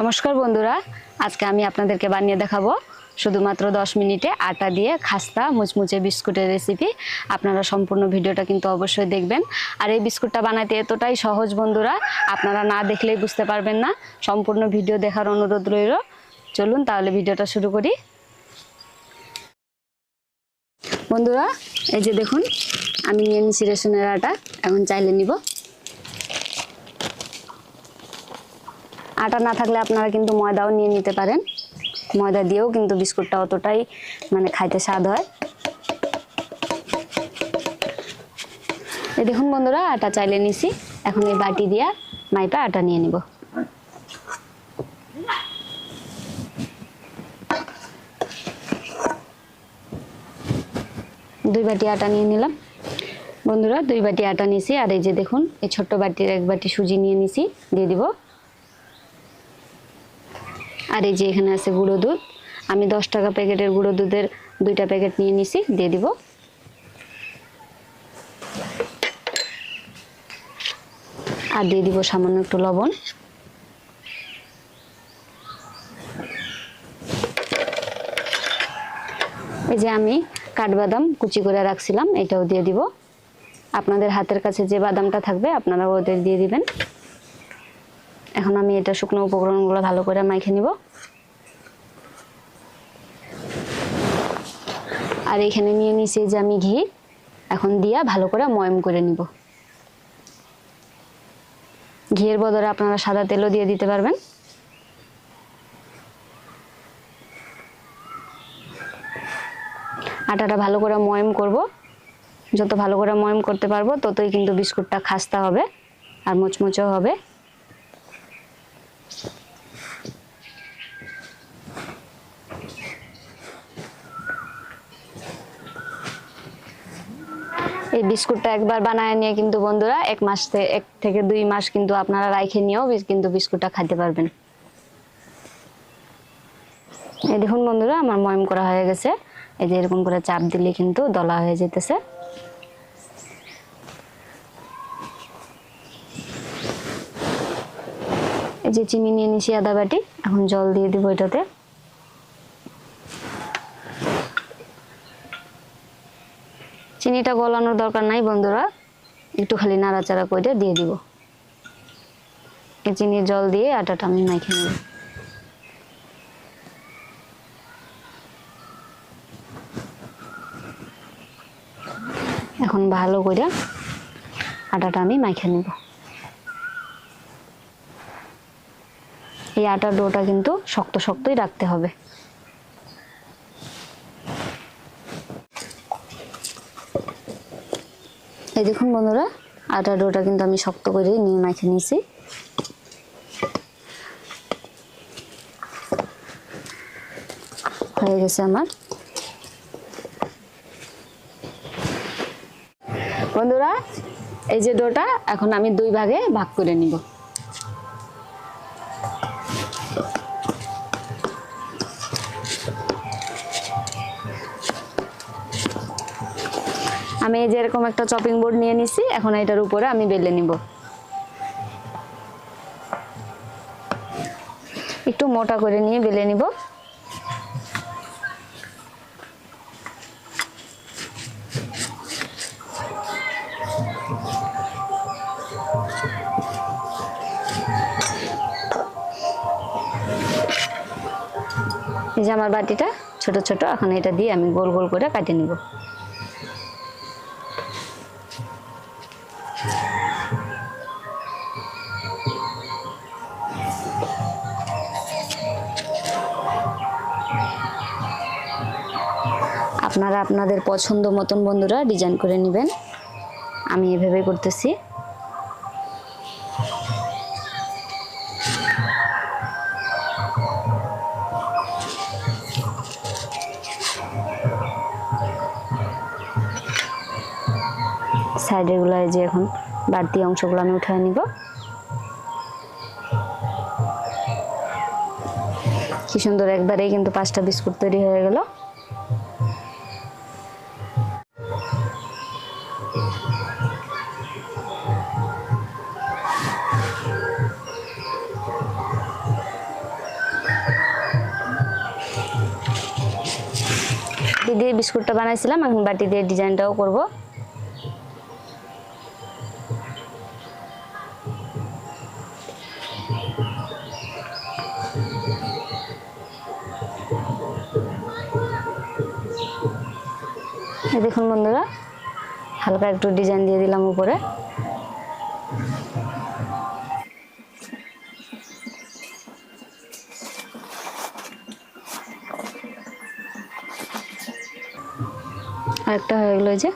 নমস্কার বন্ধুরা, আজকে আমি আপনাদেরকে বানিয়ে দেখাবো। শুধুমাত্র দশ মিনিটে আটা দিয়ে খাস্তা, মুচমুচে বিস্কুটের রেসিপি আপনারা সম্পূর্ণ ভিডিওটা কিন্তু অবশ্যই দেখবেন। আর এই বিস্কুটটা বানাতে এতটাই সহজ বন্ধুরা, আপনারা না দেখলেই বুঝতে পারবেন না। সম্পূর্ণ ভিডিও দেখার অনুরোধ রইল। চলুন তাহলে ভিডিওটা শুরু করি। বন্ধুরা, এই যে দেখুন, আমি নিয়ে নিচ্ছি রেশনের আটা। এখন চাইলে নিব। আটা না থাকলে আপনারা কিন্তু ময়দাও নিয়ে নিতে পারেন। ময়দা দিয়েও কিন্তু বিস্কুটটা অতটাই মানে খাইতে স্বাদ হয়। দেখুন বন্ধুরা, আটা চাইলে নিছি। এখন এই বাটি দিয়া মাইপা আটা নিয়ে নিব। দুই বাটি আটা নিয়ে নিলাম। বন্ধুরা, দুই বাটি আটা নিছি। আর এই যে দেখুন, এই ছোট্ট বাটির এক বাটি সুজি নিয়ে নিছি, দিয়ে দিব। আর এই যে এখানে আছে গুঁড়ো দুধ, আমি দশ টাকা প্যাকেটের গুঁড়ো দুধের দুইটা প্যাকেট নিয়ে নিছি, দিয়ে দিব। আর দিয়ে দিব সামান্য একটু লবণ। এই যে আমি কাঠবাদাম কুচি করে রাখছিলাম, এটাও দিয়ে দিব। আপনাদের হাতের কাছে যে বাদামটা থাকবে আপনারা ওদের দিয়ে দিবেন। আমি এটা শুকনো উপকরণগুলো ভালো করে মাইখে নিব। আর এখানে নিয়ে নিছি যে আমি ঘি, এখন দিয়া ভালো করে ময়ম করে নিব। ঘিয়ের বদলে আপনারা সাদা তেলও দিয়ে দিতে পারবেন। আটাটা ভালো করে ময়ম করব। যত ভালো করে ময়ম করতে পারব, ততই কিন্তু বিস্কুটটা খাস্তা হবে আর মুচমুচেও হবে। এই বিস্কুটটা একবার বানায় নিয়ে কিন্তু বন্ধুরা, এক মাস এক থেকে দুই মাস কিন্তু আপনারা রাইখে নিয়েও কিন্তু বিস্কুটটা খাইতে পারবেন। এই দেখুন বন্ধুরা, আমার ময়ম করা হয়ে গেছে। এই যে এরকম করে চাপ দিলে কিন্তু দলা হয়ে যেতেছে। এই যে চিনি নিয়ে নিছি আদা বাটি, এখন জল দিয়ে দিব এটাতে। চিনিটা গলানোর দরকার নাই, বন্ধুরা। একটু খালি নাড়াচাড়া করে দিয়ে দিব। এই চিনির জল দিয়ে আটাটা আমি মাখে নেব। এখন ভালো করে আটাটা আমি মাখে নেব। এই আটার ডোটা কিন্তু শক্ত শক্তই রাখতে হবে। এই দেখুন বন্ধুরা আটা ডোটা কিন্তু আমি শক্ত করে নিয়ে মাখে নিয়েছি। হয়ে গেছে আমার। বন্ধুরা, এই যে ডোটা, এখন আমি দুই ভাগে ভাগ করে নিব। আমি এই যে এরকম একটা চপিং বোর্ড নিয়ে নিছি, এখন এটার উপরে আমি বেলে নিব। একটু মোটা করে নিয়ে বেলে নিব। এই যে আমার বাটিটা ছোট ছোট, এখন এটা দিয়ে আমি গোল গোল করে কাটে নিব। আপনারা আপনাদের পছন্দ মতন বন্ধুরা ডিজাইন করে নেবেন। আমি এভাবে করতেছি। সাইডেরগুলো এই যে এখন বাড়তি অংশগুলো আমি উঠে নিব। কি সুন্দর, একবারেই কিন্তু পাঁচটা বিস্কুট তৈরি হয়ে গেল। দিয়ে বিস্কুটটা বানাইছিলাম, এখন বাটি দিয়ে ডিজাইনটাও করব। দেখুন বন্ধুরা, হালকা একটু ডিজাইন দিয়ে দিলাম উপরে। আরেকটা হয়ে গেলো যে।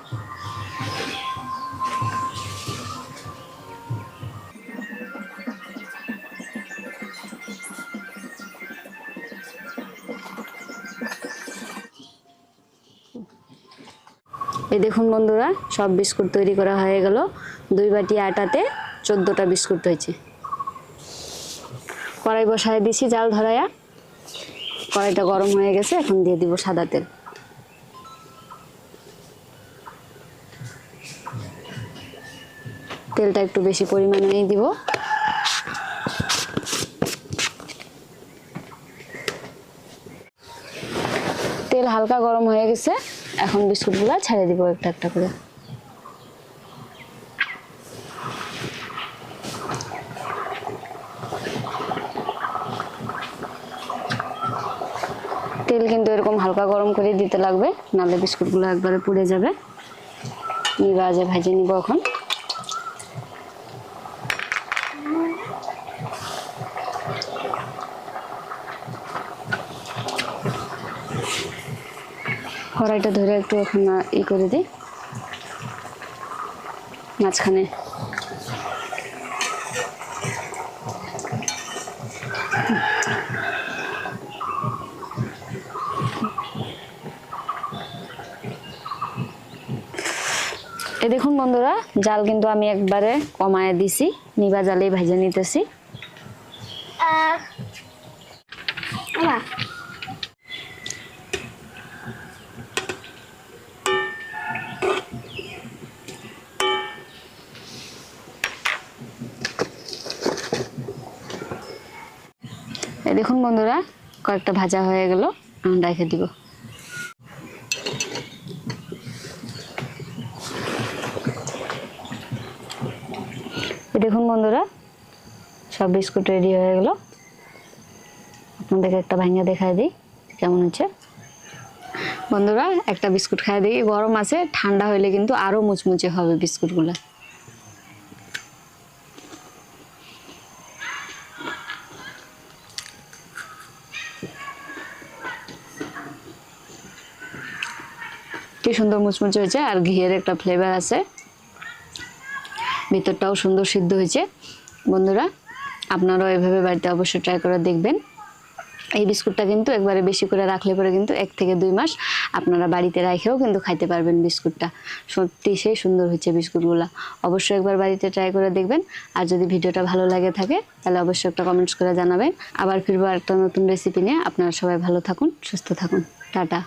এই দেখুন বন্ধুরা, সব বিস্কুট তৈরি করা হয়ে গেল। দুই বাটি আটাতে চোদ্দোটা বিস্কুট হয়েছে। কড়াই বসায় দিছি জাল ধরাইয়া কড়াইটা গরম হয়ে গেছে, এখন দিয়ে দিব সাদা তেল। তেলটা একটু বেশি পরিমাণেই দিব। তেল হালকা গরম হয়ে গেছে, এখন বিস্কুটগুলো ছেড়ে দিব একটা একটা করে। তেল কিন্তু এরকম হালকা গরম করে দিতে লাগবে, নাহলে বিস্কুটগুলো একবারে পুড়ে যাবে। যে ভাজে নিব এখন? কড়াইটা ধরে একটু এখন ই করে দিই। মাঝখানে। এ দেখুন বন্ধুরা, জাল কিন্তু আমি একবারে কমায় দিছি, নিবা জালেই ভেজে নিতেছি। দেখুন বন্ধুরা, কয়েকটা ভাজা হয়ে গেল রেখে দিব। দেখুন বন্ধুরা, সব বিস্কুট রেডি হয়ে গেল। আপনাদেরকে একটা ভাঙিয়ে দেখায় দিই, কেমন হচ্ছে? বন্ধুরা, একটা বিস্কুট খাই দিই। গরম আছে, ঠান্ডা হইলে কিন্তু আরও মুচমুচে হবে বিস্কুটগুলো। কি সুন্দর মুচমুচে হয়েছে, আর ঘিয়ের একটা ফ্লেভার আছে। ভিতরটাও সুন্দর সিদ্ধ হয়েছে। বন্ধুরা, আপনারাও এভাবে বাড়িতে অবশ্যই ট্রাই করে দেখবেন। এই বিস্কুটটা কিন্তু একবারে বেশি করে রাখলে পরে কিন্তু এক থেকে দুই মাস আপনারা বাড়িতে রাখেও কিন্তু খাইতে পারবেন বিস্কুটটা। সত্যি সেই সুন্দর হচ্ছে বিস্কুটগুলো। অবশ্যই একবার বাড়িতে ট্রাই করে দেখবেন। আর যদি ভিডিওটা ভালো লাগে থাকে, তাহলে অবশ্যই একটা কমেন্টস করে জানাবেন। আবার ফিরবো একটা নতুন রেসিপি নিয়ে। আপনারা সবাই ভালো থাকুন, সুস্থ থাকুন। টাটা।